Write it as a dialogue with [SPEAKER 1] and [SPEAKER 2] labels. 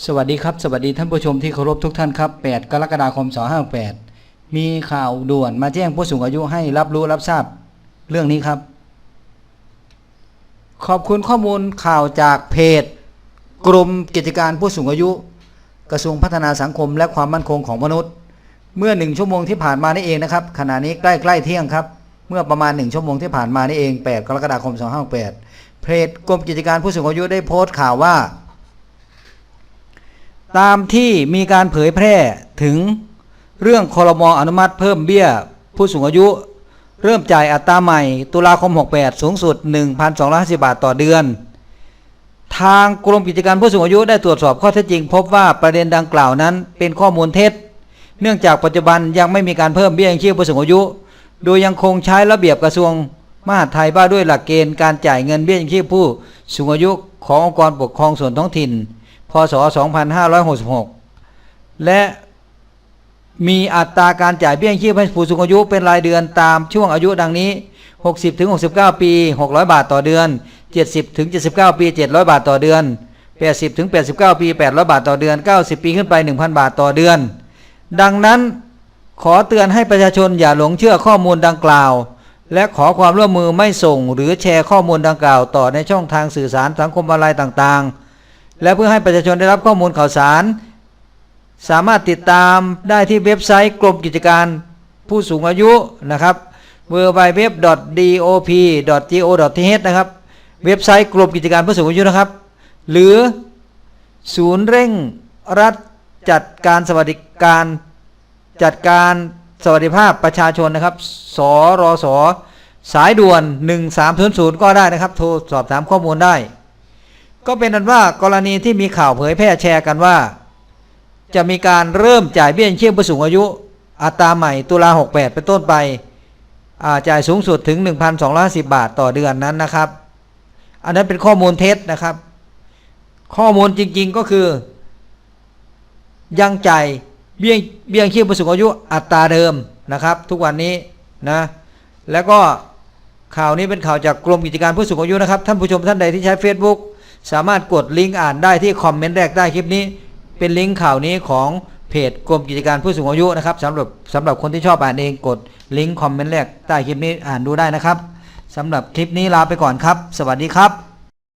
[SPEAKER 1] สวัสดีครับ สวัสดีท่านผู้ชมที่เคารพทุกท่านครับ 8 กรกฎาคม 2568มีข่าวด่วนมาแจ้งผู้สูงอายุให้รับรู้รับทราบเรื่องนี้ครับ ขอบคุณข้อมูลข่าวจากเพจ กรมกิจการผู้สูงอายุ กระทรวงพัฒนาสังคมและความมั่นคงของมนุษย์ เมื่อหนึ่งชั่วโมงที่ผ่านมานี่เองนะครับขณะนี้ใกล้ๆเที่ยงครับ เมื่อประมาณหนึ่งชั่วโมงที่ผ่านมานี่เอง 8 กรกฎาคม 2568เพจกรมกิจการผู้สูงอายุได้โพสต์ข่าวว่า ตามที่มีการเผยแพร่ถึงเรื่องคอรมออนุมัติเพิ่มเบี้ยผู้สูงอายุ เริ่มจ่ายอัตราใหม่ ตุลาคม 68 สูงสุด 1,250 บาทต่อเดือน ทางกรมกิจการผู้สูงอายุได้ตรวจสอบข้อเท็จจริง พบว่าประเด็นดังกล่าวนั้นเป็นข้อมูลเท็จ เนื่องจากปัจจุบันยังไม่มีการเพิ่มเบี้ยยังชีพผู้สูงอายุ โดยยังคงใช้ระเบียบกระทรวงมหาดไทยว่าด้วยหลักเกณฑ์การจ่ายเงินเบี้ยยังชีพผู้สูงอายุขององค์กรปกครองส่วนท้องถิ่น พศ 2566 และมีอัตราการจ่ายเบี้ยยังชีพให้ผู้สูงอายุเป็นรายเดือนตามช่วงอายุดังนี้ 60ถึง69 ปี 600 บาทต่อเดือน 70ถึง79 ปี 700 บาทต่อเดือน 80ถึง89 ปี 800 บาทต่อเดือน 90 ปีขึ้นไป 1,000 บาทต่อเดือน ดังนั้นขอเตือนให้ประชาชนอย่าหลงเชื่อข้อมูลดังกล่าว และขอความร่วมมือไม่ส่งหรือแชร์ข้อมูลดังกล่าว ต่อในช่องทางสื่อสารสังคมออนไลน์ต่างๆ และเพื่อให้ประชาชนได้รับข้อมูลข่าวสาร สามารถติดตามได้ที่เว็บไซต์กรมกิจการผู้สูงอายุนะครับ w w w d o p g o t h นะครับ เว็บไซต์กรมกิจการผู้สูงอายุนะครับ หรือศูนย์เร่งรัฐจัดการสวัสดิการจัดการสวัสดิภาพประชาชนนะครับ สรสสายด่วน 1300 ก็ได้นะครับ โทรสอบถามข้อมูลได้ ก็เป็นนั้นว่ากรณีที่มีข่าวเผยแพร่แชร์กันว่า จะมีการเริ่มจ่ายเบี้ยยังชีพผู้สูงอายุ อัตราใหม่ตุลา68 เป็นต้นไปจ่ายสูงสุดถึง 1,250บาทต่อเดือนนั้นนะครับ อันนั้นเป็นข้อมูลเท็จนะครับ ข้อมูลจริงๆก็คือ ยังจ่ายเบี้ยเบี้ยยังชีพผู้สูงอายุอัตราเดิมนะครับ ทุกวันนี้นะแล้วก็ข่าวนี้เป็นข่าวจากกรมกิจการผู้สูงอายุนะครับ ท่านผู้ชมท่านใดที่ใช้ Facebook สามารถกดลิงก์อ่านได้ที่คอมเมนต์แรกใต้คลิปนี้ เป็นลิงก์ข่าวนี้ของเพจกรมกิจการผู้สูงอายุนะครับสำหรับสำหรับคนที่ชอบอ่านเองกดลิงก์คอมเมนต์แรกใต้คลิปนี้อ่านดูได้นะครับสำหรับคลิปนี้ลาไปก่อนครับ สวัสดีครับ